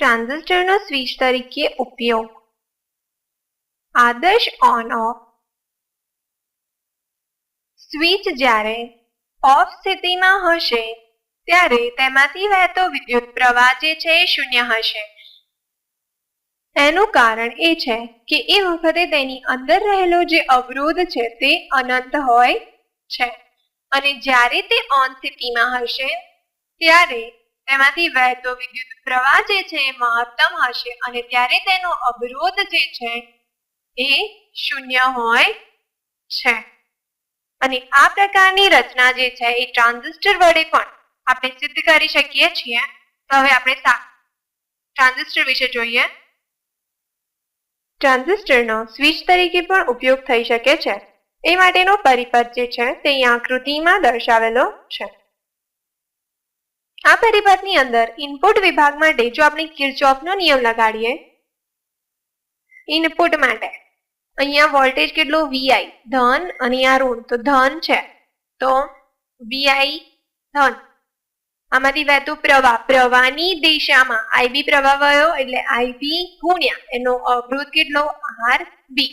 ટ્રાન્ઝિસ્ટરનો switch તરીકે ઉપયોગ. આદર્શ ઓન ઓફ. સ્વિચ જ્યારે ઓફ સ્થિતિમાં હશે, ત્યારે તેમાંથી વહેતો વિદ્યુત પ્રવાહ જે છે એ શૂન્ય હશે. એનું કારણ એ છે કે એ વખતે તેની અંદર રહેલો જે અવરોધ છે તે અનંત હોય છે. અને જ્યારે તે ઓન સ્થિતિમાં હશે, ત્યારે તેમાંથી વહેતો વિદ્યુત પ્રવાહ જે છે એ મહત્તમ હશે અને ત્યારે તેનો અવરોધ જે છે એ શૂન્ય હોય છે. અને આ પ્રકારની રચના જે છે એ ટ્રાન્ઝિસ્ટર વડે પણ આપણે સિદ્ધ કરી શકીએ છીએ. તો હવે આપણે ટ્રાન્ઝિસ્ટર વિશે જોઈએ. ટ્રાન્ઝિસ્ટરનો સ્વિચ તરીકે પણ ઉપયોગ થઈ શકે છે. એ માટેનો પરિપથ જે છે તે આકૃતિમાં દર્શાવેલો છે. આ પરિપથની અંદર ઇનપુટ વિભાગ માટે જો આપણે કિર્ચોફનો નિયમ લગાડીએ ઇનપુટ માટે અહીંયા વોલ્ટેજ કેટલો? વીઆઈ ધન અને આ ઋણ. તો ધન છે. તો વીઆઈ ધન. આમાંથી વહેતો પ્રવાહ, પ્રવાહની દિશામાં આઈબી પ્રવાહ વયો એટલે આઈબી ગુણ્યા એનો અવરોધ કેટલો? આર બી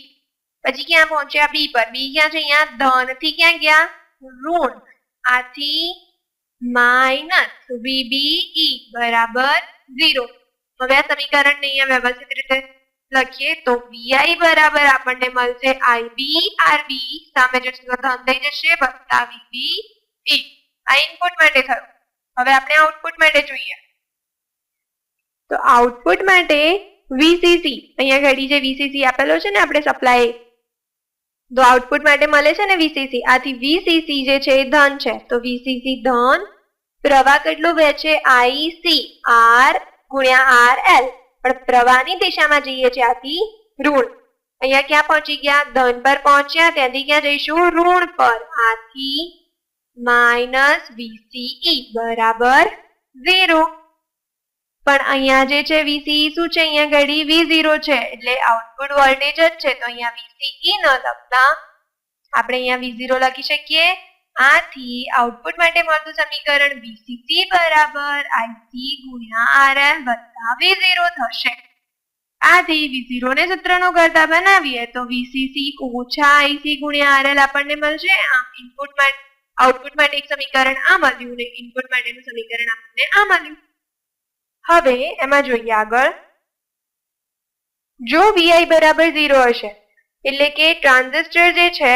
પછી ક્યાં પહોંચ્યા? બી પર. બી ક્યાં છે? અહીંયા ધનથી ક્યાં ગયા? ઋણ. આથી માઇનસ વીબીઈ બરાબર ઝીરો. હવે આ સમીકરણને અહીંયા વ્યવસ્થિત રીતે લખીએ તો વીઆઈ બરાબર આપણને મળશે આઈબી આરબી સામે જશે તો ધન જશે વત્તા વીબી ઈ આ ઇનપુટ માટે થયું. હવે આપણે આઉટપુટ માટે જોઈએ. તો આઉટપુટ માટે વીસીસી. અહીંયા ઘડી જે વીસીસી આપેલો છે ને, આપણે સપ્લાય તો આઉટપુટ માટે મળે છે ને વીસીસી આથી વીસીસી જે છે એ ધન છે. તો વીસીસી ધન પ્રવાહ કેટલું વહે છે આઈસી આર ગુણ્યા આર એલ પણ પ્રવાહની દિશામાં જઈએ છીએ આથી ઋણ. અહીંયા ક્યાં પહોંચી ગયા? ધન પર પહોંચ્યા. ત્યાંથી ક્યાં જઈશું? ઋણ પર. આથી માઇનસ વીસીઈ બરાબર ઝીરો. પણ અહીંયા જે છે વીસીઈ શું છે? અહીંયા ઘડી વી ઝીરો છે. એટલે આઉટપુટ વોલ્ટેજ જ છે. તો અહીંયા વીસીઈ ન લખતા આપણે અહીંયા વી ઝીરો લખી શકીએ. આથી આઉટપુટ માટે મળતું સમીકરણ વીસીસી બરાબર આઈસી ગુણ્યા આરએલ વત્તા વી ઝીરો થશે. આથી વી ઝીરો ને સૂત્રનો કરતા બનાવીએ તો વીસીસી ઓછા આઈસી ગુણ્યા આરએલ આપણને મળશે. આમ ઇનપુટ માટે આઉટપુટ માટે એક સમીકરણ આ મળ્યું ને ઇનપુટ માટેનું સમીકરણ આપણને આ મળ્યું. હવે એમાં જોઈએ આગળ. જો વીઆઈ બરાબર ઝીરો હશે, એટલે કે ટ્રાન્ઝિસ્ટર જે છે,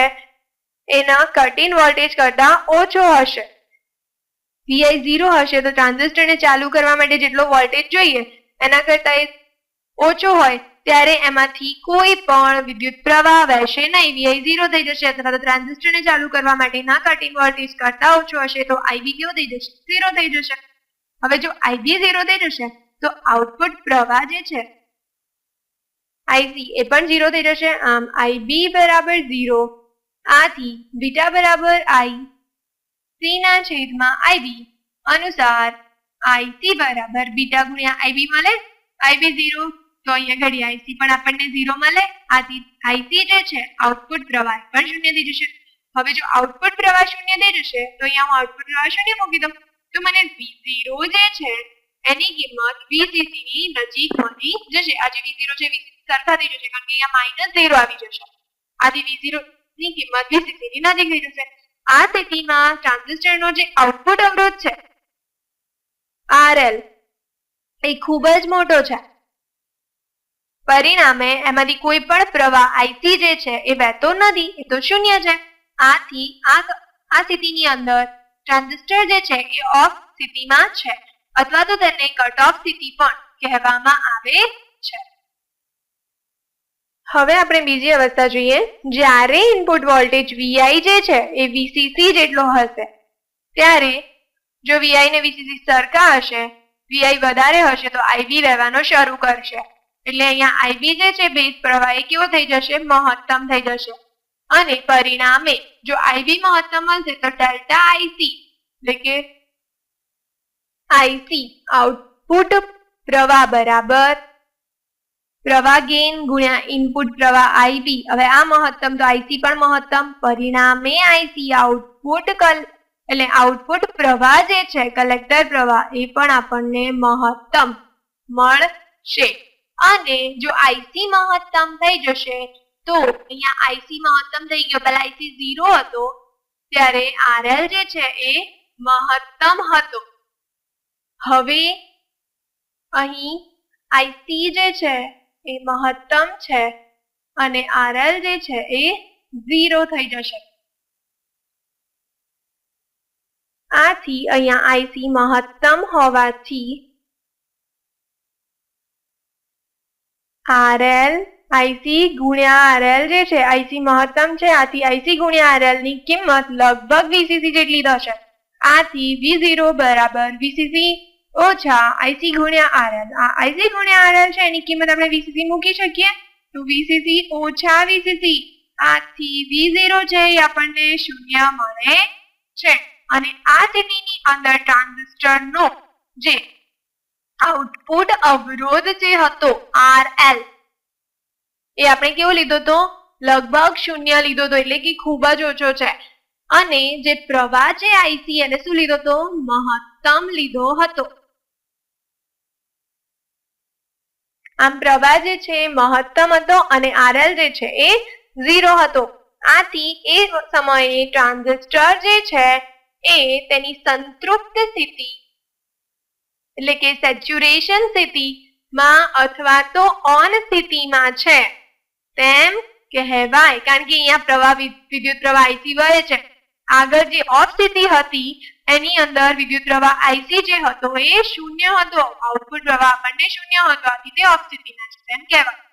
એના કટિન વોલ્ટેજ કરતા ઓછો હશે. વીઆઈ ઝીરો હશે તો ટ્રાન્ઝિસ્ટરને ચાલુ કરવા માટે જેટલો વોલ્ટેજ જોઈએ, એના કરતા એ ઓછો હોય, ત્યારે એમાંથી કોઈ પણ વિદ્યુત પ્રવાહ વહેશે નહીં. વીઆઈ ઝીરો થઈ જશે અથવા તો ટ્રાન્ઝિસ્ટરને ચાલુ કરવા માટેના કટ ઇન વોલ્ટેજ કરતા ઓછો હશે તો આઈબી કેવો થઈ જશે? ઝીરો થઈ જશે. હવે જો આઈબી ઝીરો થઈ જશે, તો આઉટપુટ પ્રવાહ જે છે આઈસી એ પણ ઝીરો થઈ જશે. આમ આઈબી બરાબર ઝીરો આથી બીટા બરાબર આઈ સી ના છેદમાં આઈબી અનુસાર આઈસી બરાબર બીટા ગુણ્યા આઈબી મળે આઈબી ઝીરો તો અહીંયા ઘડી આઈસી પણ આપણને ઝીરો મળે, આથી આઈસી જે છે આઉટપુટ પ્રવાહ પણ શૂન્ય થઈ જશે. હવે જો આઉટપુટ પ્રવાહ શૂન્ય થઈ જશે, તો અહીંયા હું આઉટપુટ પ્રવાહ શૂન્ય મૂકી દઉં. તો મને ઝીરો જે છે, એની કિંમત વીસીસી ની નજીક મળી જશે. આ જે વી છે વીસીસી સરખા થઈ જશે, કારણ કે અહીંયા માઇનસ ઝીરો આવી જશે. વી ઝીરો ની કિંમત વીસીસી ની નજીક થઈ જશે. આ સ્થિતિમાં ટ્રાન્ઝિસ્ટરનો જે આઉટપુટ અવરોધ છે, આરએલ, એ ખૂબ જ મોટો છે. પરિણામે એમાંથી કોઈ પણ પ્રવાહ આઈસી જે છે, એ વહેતો નથી, એ તો શૂન્ય છે. આથી આ આ સ્થિતિની અંદર ટ્રાન્ઝિસ્ટર જે છે એ ઓફ સ્થિતિમાં છે, અથવા તો તેને કટ ઓફ સ્થિતિ પણ કહેવામાં આવે છે. હવે આપણે બીજી અવસ્થા જોઈએ, જ્યારે ઇનપુટ વોલ્ટેજ વીઆઈ જે છે એ વીસીસી જેટલો હશે, ત્યારે જો વીઆઈ ને વીસીસી સરખા હશે વીઆઈ વધારે હશે તો આઈબી વહેવાનો શરૂ કરશે. એટલે અહીંયા આઈબી જે છે, બેઝ પ્રવાહ એ કેવો થઈ જશે? મહત્તમ થઈ જશે. અને પરિણામે જો આઈવી મહત્તમ હશે તો ડેલ્ટા આઈસી એટલે કે આઈસી આઉટપુટ પ્રવાહ બરાબર, પ્રવાહ ગેઇન ગુણ્યા ઇનપુટ પ્રવાહ આઈવી હવે આ મહત્તમ તો આઈસી પણ મહત્તમ. પરિણામે આઈસી આઉટપુટ કલ, એટલે આઉટપુટ પ્રવાહ જે છે કલેક્ટર પ્રવાહ, એ પણ આપણને મહત્તમ મળશે. અને જો આઈસી મહત્તમ થઈ જશે તો અહીંયા આઈસી મહત્તમ થઈ ગયો. પહેલા આઈસી ઝીરો હતો, ત્યારે આરએલ જે છે એ મહત્તમ હતો. હવે અહીં આઈસી જે છે એ મહત્તમ છે અને આરએલ જે છે એ ઝીરો થઈ જશે. આથી અહીંયા આઈસી મહત્તમ હોવાથી આરએલ આઈસી ગુણ્યા આરએલ જે છે આઈસી મહત્તમ છે, આથી આઈસી ગુણ્યા આરએલની કિંમત લગભગ વીસીસી જેટલી થશે. આથી વી ઝીરો બરાબર વીસીસી ઓછા આઈસી ગુણ્યા આરએલ આ આઈસી ગુણ્યા આરએલ છે, એની કિંમત આપણે વીસીસી મૂકી શકીએ. તો વીસીસી ઓછા વીસીસી આથી વી ઝીરો છે, એ આપણને શૂન્ય મળે છે. અને આ સ્થિતિની અંદર ટ્રાન્ઝિસ્ટર નો જે આઉટપુટ અવરોધ જે હતો આર એલ એ આપણે કેવો લીધો તો લગભગ શૂન્ય લીધો તો એટલે કે ખૂબ જ ઓછો છે. અને જે પ્રવાહ છે આઈસી એને શું લીધો તો મહત્તમ લીધો હતો. આમ પ્રવાહ જે છે મહત્તમ હતો અને આરએલ જે છે એ ઝીરો હતો. આથી એ સમયે ટ્રાન્ઝિસ્ટર જે છે એ તેની સંતૃપ્ત સ્થિતિ, એટલે કે સેચ્યુરેશન સ્થિતિમાં અથવા તો ઓન સ્થિતિમાં છે. તેમ કહેવાય. કારણ કે અહીંયા પ્રવાહ વિદ્યુત પ્રવાહ આઈસી વહે છે. આગળ જે ઓફ સ્થિતિ હતી, એની અંદર વિદ્યુત પ્રવાહ આઈસી જે હતો એ શૂન્ય હતો. આઉટપુટ પ્રવાહ આપણને શૂન્ય હતો. આથી તે ઓફ સ્થિતિના છે. તેમ કહેવાય.